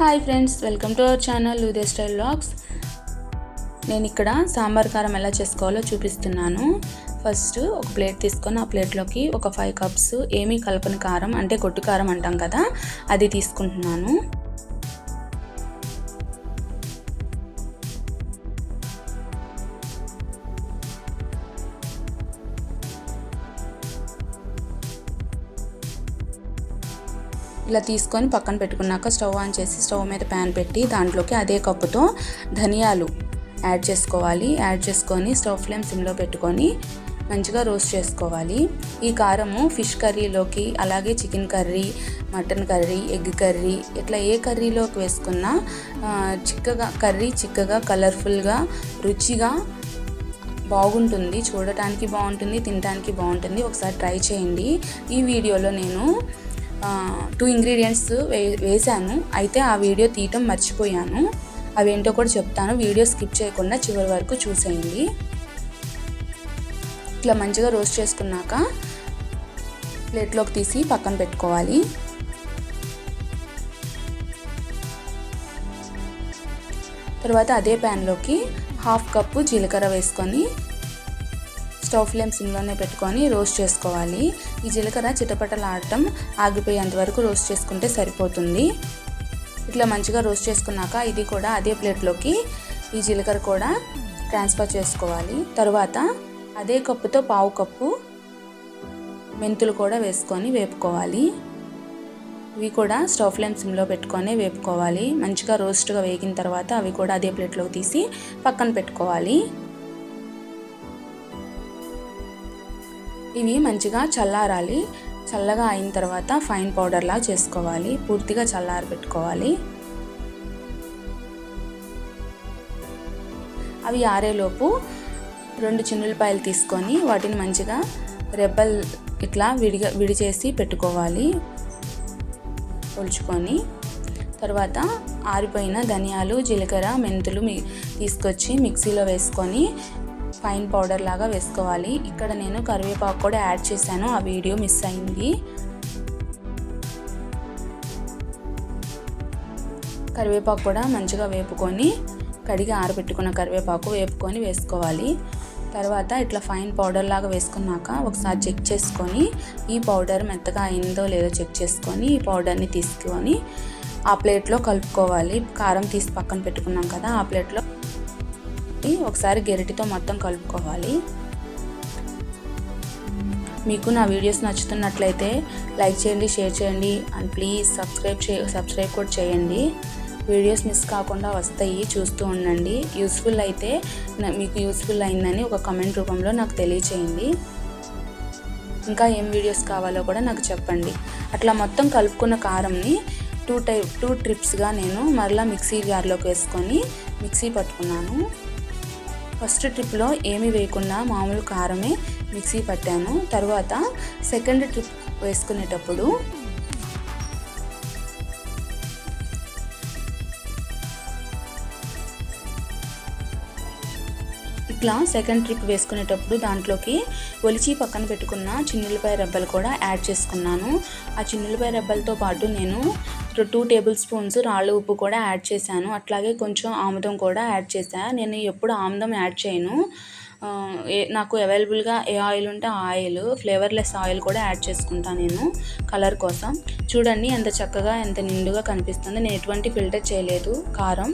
Hi friends welcome to our channel Udaya style logs నేను ఇక్కడ సాంబార్ కారం ఎలా చేసుకోవాలో చూపిస్తున్నాను. ఫస్ట్ ఒక ప్లేట్ తీసుకొని ఆ ప్లేట్లోకి ఒక ఫైవ్ కప్స్ ఏమీ కలపని కారం అంటే కొట్టు కారం అంటాం కదా అది తీసుకుంటున్నాను. ఇలా తీసుకొని పక్కన పెట్టుకున్నాక స్టవ్ ఆన్ చేసి స్టవ్ మీద ప్యాన్ పెట్టి దాంట్లోకి అదే కప్పుతో ధనియాలు యాడ్ చేసుకోవాలి. యాడ్ చేసుకొని స్టవ్ ఫ్లేమ్ సిమ్లో పెట్టుకొని మంచిగా రోస్ట్ చేసుకోవాలి. ఈ కారము ఫిష్ కర్రీలోకి అలాగే chicken curry mutton curry egg curry ఇట్లా ఏ కర్రీలోకి వేసుకున్నా చిక్కగా కర్రీ చిక్కగా కలర్ఫుల్గా రుచిగా బాగుంటుంది. చూడటానికి బాగుంటుంది తినడానికి బాగుంటుంది. ఒకసారి ట్రై చేయండి. ఈ వీడియోలో నేను టూ ఇంగ్రీడియంట్స్ వే వేశాను. అయితే ఆ వీడియో తీయటం మర్చిపోయాను. అవేంటో కూడా చెప్తాను. వీడియో స్కిప్ చేయకుండా చివరి వరకు చూసేయండి. ఇట్లా మంచిగా రోస్ట్ చేసుకున్నాక ప్లేట్లోకి తీసి పక్కన పెట్టుకోవాలి. తర్వాత అదే ప్యాన్లోకి హాఫ్ కప్పు జీలకర్ర వేసుకొని స్టవ్ ఫ్లేమ్ సిమ్లోనే పెట్టుకొని రోస్ట్ చేసుకోవాలి. ఈ జీలకర్ర చిటపటలాడటం ఆగిపోయేంత వరకు రోస్ట్ చేసుకుంటే సరిపోతుంది. ఇట్లా మంచిగా రోస్ట్ చేసుకున్నాక ఇది కూడా అదే ప్లేట్లోకి ఈ జీలకర్ర కూడా ట్రాన్స్ఫర్ చేసుకోవాలి. తర్వాత అదే కప్పుతో పావు కప్పు మెంతులు కూడా వేసుకొని వేపుకోవాలి. ఇవి కూడా స్టవ్ ఫ్లేమ్ సిమ్లో పెట్టుకొని వేపుకోవాలి. మంచిగా రోస్ట్గా వేగిన తర్వాత అవి కూడా అదే ప్లేట్లోకి తీసి పక్కన పెట్టుకోవాలి. ఇవి మంచిగా చల్లారాలి. చల్లగా అయిన తర్వాత ఫైన్ పౌడర్లా చేసుకోవాలి. పూర్తిగా చల్లారి పెట్టుకోవాలి. అవి ఆరేలోపు రెండు చిన్నులపాయలు తీసుకొని వాటిని మంచిగా రెబ్బల్ ఇట్లా విడిగా విడిచేసి పెట్టుకోవాలి. ఒలుచుకొని తర్వాత ఆరిపోయిన ధనియాలు జీలకర్ర మెంతులు తీసుకొచ్చి మిక్సీలో వేసుకొని ఫైన్ పౌడర్ లాగా వేసుకోవాలి. ఇక్కడ నేను కరివేపాకు కూడా యాడ్ చేశాను. ఆ వీడియో మిస్ అయింది. కరివేపాకు కూడా మంచిగా వేపుకొని కడిగి ఆరబెట్టుకున్న కరివేపాకు వేపుకొని వేసుకోవాలి. తర్వాత ఇట్లా ఫైన్ పౌడర్ లాగా వేసుకున్నాక ఒకసారి చెక్ చేసుకొని ఈ పౌడర్ మెత్తగా అయిందో లేదో చెక్ చేసుకొని ఈ పౌడర్ని తీసుకొని ఆ ప్లేట్లో కలుపుకోవాలి. కారం తీసి పక్కన పెట్టుకున్నాం కదా ఆ ప్లేట్లో ఒకసారి గెరటితో మొత్తం కలుపుకోవాలి. మీకు నా వీడియోస్ నచ్చుతున్నట్లయితే లైక్ చేయండి షేర్ చేయండి అండ్ ప్లీజ్ సబ్స్క్రైబ్ చే సబ్స్క్రైబ్ కూడా చేయండి. వీడియోస్ మిస్ కాకుండా వస్తాయి చూస్తూ ఉండండి. యూస్ఫుల్ అయితే మీకు యూస్ఫుల్ అయిందని ఒక కమెంట్ రూపంలో నాకు తెలియచేయండి. ఇంకా ఏం వీడియోస్ కావాలో కూడా నాకు చెప్పండి. అట్లా మొత్తం కలుపుకున్న కారంని టూ టైప్ టూ ట్రిప్స్గా నేను మరలా మిక్సీ జార్లోకి వేసుకొని మిక్సీ పట్టుకున్నాను. ఫస్ట్ ట్రిప్లో ఏమీ వేయకుండా మామూలు కారమే మిక్సీ పట్టాను. తర్వాత సెకండ్ ట్రిప్ వేసుకునేటప్పుడు ఇట్లా సెకండ్ ట్రిప్ వేసుకునేటప్పుడు దాంట్లోకి ఒలిచి పక్కన పెట్టుకున్న చిన్నులపాయ రెబ్బలు కూడా యాడ్ చేసుకున్నాను. ఆ చిన్నులపాయ రెబ్బలతో పాటు నేను టూ టేబుల్ స్పూన్స్ రాళ్ళ ఉప్పు కూడా యాడ్ చేశాను. అట్లాగే కొంచెం ఆముదం కూడా యాడ్ చేశాను నేను ఎప్పుడు ఆముదం యాడ్ చేయను. ఏ నాకు అవైలబుల్గా ఏ ఆయిల్ ఉంటే ఆ ఆయిల్ ఫ్లేవర్లెస్ ఆయిల్ కూడా యాడ్ చేసుకుంటాను నేను కలర్ కోసం. చూడండి ఎంత చక్కగా ఎంత నిండుగా కనిపిస్తుంది. నేను ఎటువంటి ఫిల్టర్ చేయలేదు. కారం.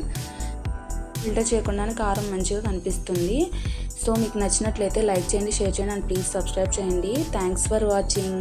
ఫిల్టర్ చేయకుండానే కారం మంచిగా కనిపిస్తుంది. సో మీకు నచ్చినట్లయితే లైక్ చేయండి షేర్ చేయండి అండ్ ప్లీజ్ సబ్స్క్రైబ్ చేయండి. Thanks for watching.